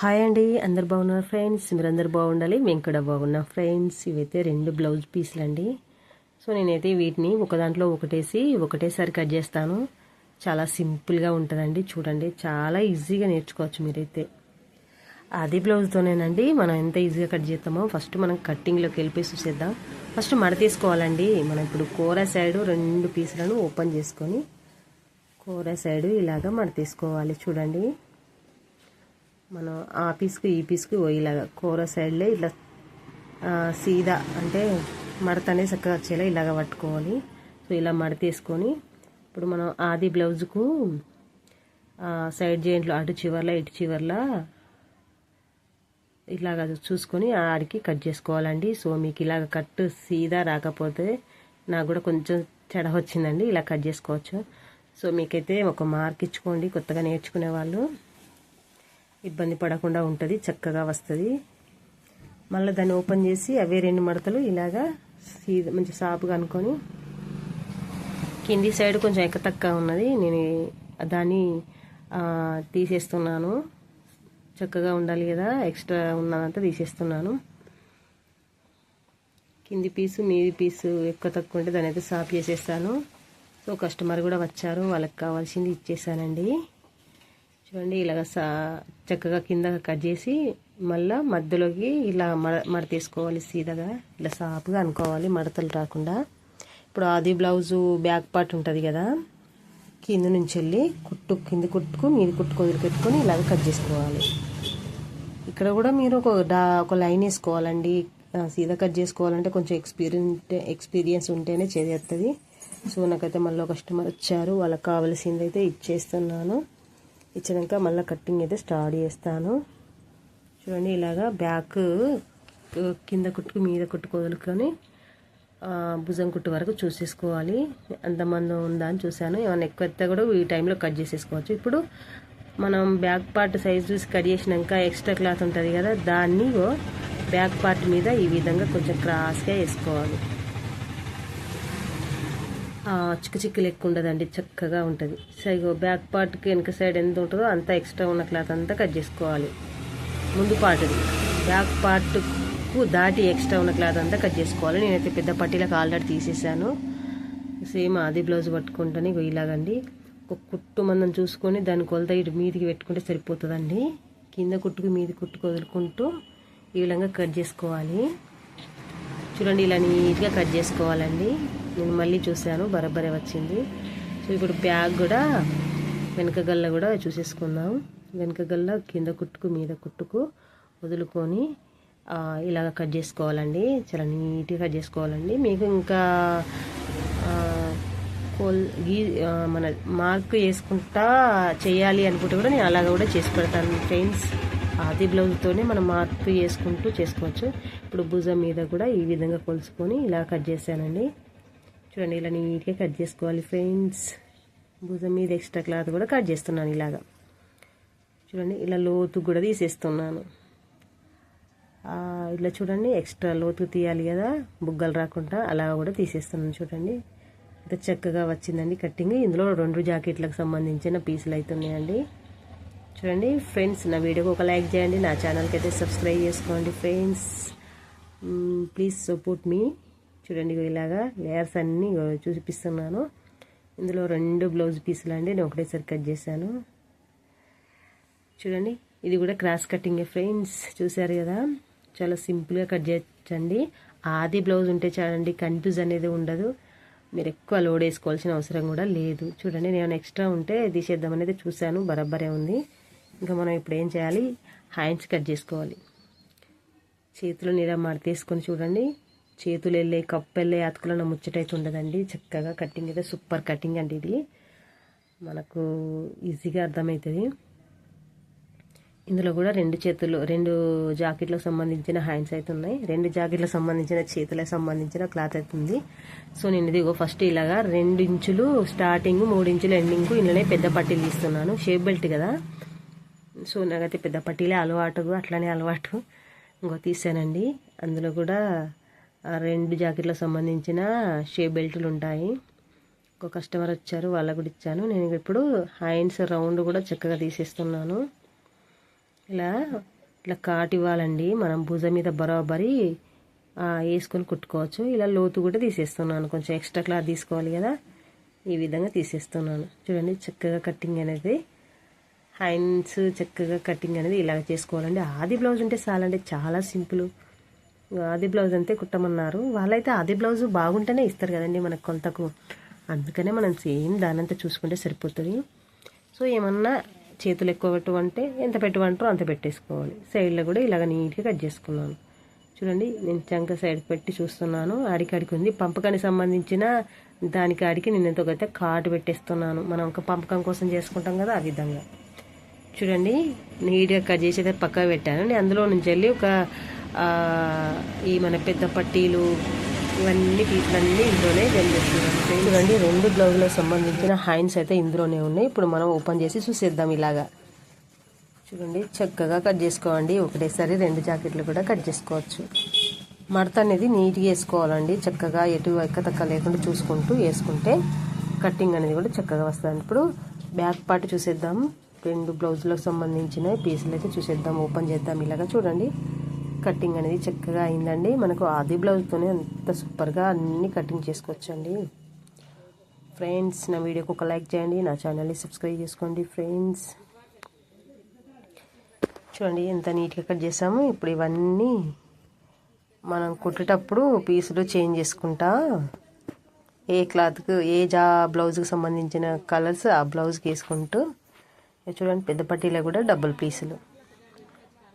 Hi అండి అందరు బాగున్నారు ఫ్రెండ్స్? మీరు అందరు బాగుండాలి మేము కూడా బాగున్నాం ఫ్రెండ్స్. ఇవైతే రెండు బ్లౌజ్ పీసులు అండి. సో నేనైతే వీటిని ఒక దాంట్లో ఒకటేసి ఒకటేసారి కట్ చేస్తాను. చాలా సింపుల్గా ఉంటుందండి చూడండి. చాలా ఈజీగా నేర్చుకోవచ్చు మీరైతే. అది బ్లౌజ్తోనేనండి మనం ఎంత ఈజీగా కట్ చేస్తామో ఫస్ట్ మనం కట్టింగ్లోకి వెళ్ళిపోయి చూసేద్దాం. ఫస్ట్ మడ తీసుకోవాలండి మనం ఇప్పుడు కూర సైడు రెండు పీసులను ఓపెన్ చేసుకొని కూర సైడు ఇలాగ మడ తీసుకోవాలి చూడండి. మనం ఆ పీస్కి ఈ పీస్కి ఇలాగ కూర సైడ్లే ఇట్లా సీదా అంటే మడత అనేది చక్కగా వచ్చేలా ఇలాగ పట్టుకోవాలి. సో ఇలా మడత వేసుకొని ఇప్పుడు మనం ఆది బ్లౌజ్కు సైడ్ జాయింట్లో అటు చివర్ల ఇటు చివర్ల ఇలాగ చూసుకొని ఆడికి కట్ చేసుకోవాలండి. సో మీకు ఇలాగ కట్ సీదా రాకపోతే నాకు కూడా కొంచెం చెడ వచ్చిందండి ఇలా కట్ చేసుకోవచ్చు. సో మీకైతే ఒక మార్క్ ఇచ్చుకోండి. కొత్తగా నేర్చుకునే వాళ్ళు. ఇబ్బంది పడకుండా ఉంటుంది చక్కగా వస్తుంది. మళ్ళీ దాన్ని ఓపెన్ చేసి అవే రెండు మడతలు ఇలాగా సీదా మంచి సాపుగా అనుకొని కింది సైడ్ కొంచెం ఎక్కతక్క ఉన్నది. నేను దాన్ని తీసేస్తున్నాను. చక్కగా ఉండాలి కదా ఎక్స్ట్రా ఉన్నదంతా తీసేస్తున్నాను. కింది పీసు మీది పీసు ఎక్కువ తక్కువ ఉంటే దాని అయితే సాఫ్ చేసేస్తాను. సో కస్టమర్ కూడా వచ్చారు వాళ్ళకి కావాల్సింది ఇచ్చేసానండి. చూడండి ఇలాగ సా చక్కగా కింద కట్ చేసి మళ్ళీ మధ్యలోకి ఇలా మడ మడ తీసుకోవాలి సీదగా. ఇలా సాపుగా అనుకోవాలి మడతలు రాకుండా. ఇప్పుడు ఆది బ్లౌజు బ్యాక్ పార్ట్ ఉంటుంది కదా కింద నుంచి వెళ్ళి కుట్టు కింద కుట్టుకు మీద కుట్టుకు వదిలిపెట్టుకొని ఇలాగ కట్ చేసుకోవాలి. ఇక్కడ కూడా మీరు ఒక డా ఒక లైన్ వేసుకోవాలండి. సీదా కట్ చేసుకోవాలంటే కొంచెం ఎక్స్పీరియన్స్ ఎక్స్పీరియన్స్ ఉంటేనే చేస్తుంది సో నాకైతే మళ్ళీ కస్టమర్ వచ్చారు వాళ్ళకి కావాల్సింది అయితే ఇచ్చేస్తున్నాను. ఇచ్చినాక మళ్ళీ కట్టింగ్ అయితే స్టార్ట్ చేస్తాను. చూడండి ఇలాగా బ్యాక్ కింద కుట్టుకు మీద కుట్టుకు వదులుకొని భుజం కుట్టు వరకు చూసేసుకోవాలి. అంతమంది ఉందా అని చూశాను. ఏమైనా ఎక్కువ ఎత్తే కూడా ఈ టైంలో కట్ చేసేసుకోవచ్చు. ఇప్పుడు మనం బ్యాక్ పార్ట్ సైజ్ చూసి కట్ చేసినాక ఎక్స్ట్రా క్లాత్ ఉంటుంది కదా దాన్ని బ్యాక్ పార్ట్ మీద ఈ విధంగా కొంచెం క్రాస్గా వేసుకోవాలి. చిక్కు చిక్కు లెక్క ఉండదండి చక్కగా ఉంటుంది. సైగో బ్యాక్ పార్ట్కి వెనక సైడ్ ఎంత ఉంటుందో అంత ఎక్స్ట్రా ఉన్న క్లాత్ అంతా కట్ చేసుకోవాలి. ముందు పార్ట్ది. బ్యాక్ పార్ట్కు దాటి ఎక్స్ట్రా ఉన్న క్లాత్ అంతా కట్ చేసుకోవాలి. నేనైతే పెద్ద పట్టీలకు ఆల్రెడీ తీసేసాను సేమ్ అది బ్లౌజ్ పట్టుకుంటాను. ఇలాగండి. ఒక కుట్టు మందం చూసుకొని దాని కొలత ఇటు మీదికి పెట్టుకుంటే సరిపోతుందండి. కింద కుట్టుకు మీది కుట్టుకు వదులుకుంటూ ఈ విధంగా కట్ చేసుకోవాలి. చూడండి ఇలా నీట్గా కట్ చేసుకోవాలండి. నేను మళ్ళీ చూశాను బరబరే వచ్చింది. సో ఇప్పుడు బ్యాగ్ కూడా వెనక గల్ల కూడా చూసేసుకుందాం. వెనక గల్ల కింద కుట్టుకు మీద కుట్టుకు వదులుకొని ఇలాగ కట్ చేసుకోవాలండి. చాలా నీట్గా కట్ చేసుకోవాలండి. మీకు ఇంకా కోల్ గీ మన మార్క్ వేసుకుంటా చేయాలి అనుకుంటే కూడా నేను అలాగ కూడా చేసి పెడతాను ఫ్రెండ్స్. ఆది బ్లౌజ్తోనే మనం మార్పు వేసుకుంటూ చేసుకోవచ్చు. ఇప్పుడు భుజం మీద కూడా ఈ విధంగా కొలుసుకొని ఇలా కట్ చేశానండి. చూడండి ఇలా నీట్గా కట్ చేసుకోవాలి ఫ్రెండ్స్. భుజం మీద ఎక్స్ట్రా క్లాత్ కూడా కట్ చేస్తున్నాను ఇలాగా. చూడండి ఇలా లోతు కూడా తీసేస్తున్నాను. ఇలా చూడండి ఎక్స్ట్రా లోతు తీయాలి కదా బుగ్గలు రాకుండా అలా కూడా తీసేస్తున్నాను చూడండి. ఇంత చక్కగా వచ్చిందండి కట్టింగ్. ఇందులో రెండు జాకెట్లకు సంబంధించిన పీసులు అవుతున్నాయండి చూడండి ఫ్రెండ్స్ నా వీడియోకి ఒక లైక్ చేయండి నా ఛానల్కి అయితే సబ్స్క్రైబ్ చేసుకోండి ఫ్రెండ్స్. ప్లీజ్ సపోర్ట్ మీ చూడండి ఇలాగా లేయర్స్ అన్నీ చూపిస్తున్నాను. ఇందులో రెండు బ్లౌజ్ పీసులు అండి నేను ఒకటేసారి కట్ చేశాను. చూడండి ఇది కూడా క్రాస్ కటింగే ఫ్రెండ్స్ చూసారు కదా? చాలా సింపుల్గా కట్ చేయొచ్చండి. ఆది బ్లౌజ్ ఉంటే చాలండి కన్ఫ్యూజ్ అనేది ఉండదు. మీరు ఎక్కువ లోడ్ వేసుకోవాల్సిన అవసరం కూడా లేదు. చూడండి నేను ఎక్స్ట్రా ఉంటే తీసేద్దామనేది చూశాను బరాబరే ఉంది. ఇంకా మనం ఇప్పుడు ఏం చేయాలి? హ్యాండ్స్ కట్ చేసుకోవాలి. చేతులు నీడ తీసుకొని చూడండి. చేతులు వెళ్ళే కప్పు వెళ్ళే అతుకులను ముచ్చటైతే ఉండదండి. చక్కగా కటింగ్ అయితే సూపర్ కటింగ్ అండి ఇది. మనకు ఈజీగా అర్థమవుతుంది. ఇందులో కూడా రెండు చేతులు రెండు జాకెట్లకు సంబంధించిన హ్యాండ్స్ అయితే ఉన్నాయి. రెండు జాకెట్లకు సంబంధించిన చేతులకు సంబంధించిన క్లాత్ అవుతుంది సో నేను ఇదిగో ఫస్ట్ ఇలాగా రెండు ఇంచులు స్టార్టింగ్ మూడు ఇంచులు ఎండింగ్ ఇందులోనే పెద్ద పట్టీలు తీస్తున్నాను. షేప్ బెల్ట్ కదా. సో నాకైతే పెద్ద పట్టీలే అలవాటు అట్లానే అలవాటు. ఇంకో తీసానండి. అందులో కూడా రెండు జాకెట్లకు సంబంధించిన షే బెల్ట్లు ఉంటాయి. ఒక కస్టమర్ వచ్చారు వాళ్ళకు కూడా ఇచ్చాను. నేను ఇప్పుడు హ్యాండ్స్ రౌండ్ కూడా చక్కగా తీసేస్తున్నాను. ఇలా ఇట్లా కాటు ఇవ్వాలండి. మనం భుజం మీద బరాబరి వేసుకొని కుట్టుకోవచ్చు. ఇలా లోతు కూడా తీసేస్తున్నాను. కొంచెం ఎక్స్ట్రా క్లాత్ తీసుకోవాలి కదా. ఈ విధంగా తీసేస్తున్నాను. చూడండి చక్కగా కట్టింగ్ అనేది. హ్యాండ్స్ చక్కగా కటింగ్ అనేది ఇలాగ చేసుకోవాలండి. ఆది బ్లౌజ్ ఉంటే చాలండి చాలా సింపుల్. ఆది బ్లౌజ్ అంతే కుట్టమన్నారు. వాళ్ళైతే ఆది బ్లౌజ్ బాగుంటేనే ఇస్తారు కదండి మనకు కొంతకు. అందుకనే మనం సేమ్ దానంతా చూసుకుంటే సరిపోతుంది. సో ఏమన్నా చేతులు ఎక్కువ పెట్టమంటే ఎంత పెట్టమంటారో అంత పెట్టేసుకోవాలి. సైడ్లో కూడా ఇలాగ నీట్గా కట్ చేసుకున్నాను. చూడండి నేను చంక సైడ్ పెట్టి చూస్తున్నాను. ఆడికాడికి ఉంది. పంపకానికి సంబంధించిన దానికి ఆడికి నేను ఎంతో అయితే కాటు పెట్టేస్తున్నాను. మనం ఒక పంపకం కోసం చేసుకుంటాం కదా ఆ విధంగా. చూడండి నీట్గా కట్ చేసి అయితే పక్కకు పెట్టాను. నేను అందులో నుంచి వెళ్ళి ఒక ఈ మన పెద్ద పట్టీలు ఇవన్నీ పీసులన్నీ ఇందులోనే వెళ్ళేస్తున్నాను చూడండి రెండు బ్లౌజులకు సంబంధించిన హ్యాండ్స్ అయితే ఇందులోనే ఉన్నాయి. ఇప్పుడు మనం ఓపెన్ చేసి చూసేద్దాం ఇలాగా. చూడండి చక్కగా కట్ చేసుకోవండి ఒకటేసారి రెండు జాకెట్లు కూడా కట్ చేసుకోవచ్చు. మడత అనేది నీట్గా వేసుకోవాలండి. చక్కగా ఎటు ఎక్కతక్క లేకుండా చూసుకుంటూ వేసుకుంటే కటింగ్ అనేది కూడా చక్కగా వస్తుంది. ఇప్పుడు బ్యాక్ పార్ట్ చూసేద్దాం. రెండు బ్లౌజులకు సంబంధించిన పీసులు అయితే చూసేద్దాం ఓపెన్ చేద్దాం. ఇలాగా చూడండి. కటింగ్ అనేది చక్కగా అయిందండి. మనకు ఆది బ్లౌజ్తోనే అంత సూపర్గా అన్ని కటింగ్ చేసుకోవచ్చండి. ఫ్రెండ్స్ నా వీడియోకి ఒక లైక్ చేయండి నా ఛానల్ని సబ్స్క్రైబ్ చేసుకోండి ఫ్రెండ్స్. చూడండి ఎంత నీట్గా కట్ చేసాము. ఇప్పుడు ఇవన్నీ మనం కుట్టేటప్పుడు పీసులు చేంజ్ చేసుకుంటా ఏ క్లాత్కు ఏ జా బ్లౌజ్కి సంబంధించిన కలర్స్ ఆ బ్లౌజ్కి వేసుకుంటూ చూడండి పెద్ద పట్టీలో కూడా డబుల్ పీసులు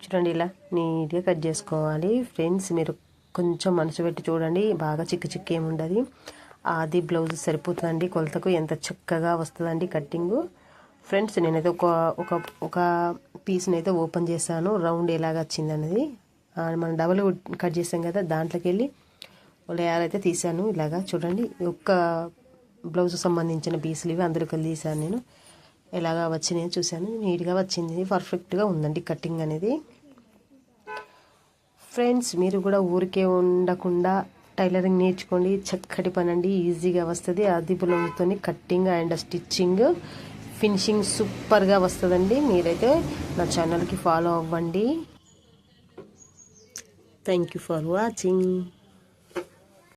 చూడండి ఇలా నీట్గా కట్ చేసుకోవాలి. ఫ్రెండ్స్ మీరు కొంచెం మనసు పెట్టి చూడండి బాగా చిక్కు చిక్కు ఏముండదు. అది బ్లౌజ్ సరిపోతుందండి కొలతకు ఎంత చక్కగా వస్తుందండి కట్టింగు ఫ్రెండ్స్ నేనైతే ఒక ఒక ఒక పీస్ని అయితే ఓపెన్ చేశాను. రౌండ్ ఎలాగ వచ్చింది అనేది మనం డబల్ కట్ చేసాం కదా దాంట్లోకి వెళ్ళి లేయాలైతే తీశాను. ఇలాగా చూడండి ఒక్క బ్లౌజ్ సంబంధించిన పీసులు ఇవి అందులోకి వెళ్ళి తీశాను నేను. ఎలాగా వచ్చినాయో చూశాను. నీట్గా వచ్చింది. పర్ఫెక్ట్గా ఉందండి కటింగ్ అనేది. ఫ్రెండ్స్ మీరు కూడా ఊరికే ఉండకుండా టైలరింగ్ నేర్చుకోండి. చక్కటి పని అండి. ఈజీగా వస్తుంది. అది బులంతో కట్టింగ్ అండ్ స్టిచ్చింగ్ ఫినిషింగ్ సూపర్గా వస్తుందండి. మీరైతే నా ఛానల్కి ఫాలో అవ్వండి. Thank you for watching.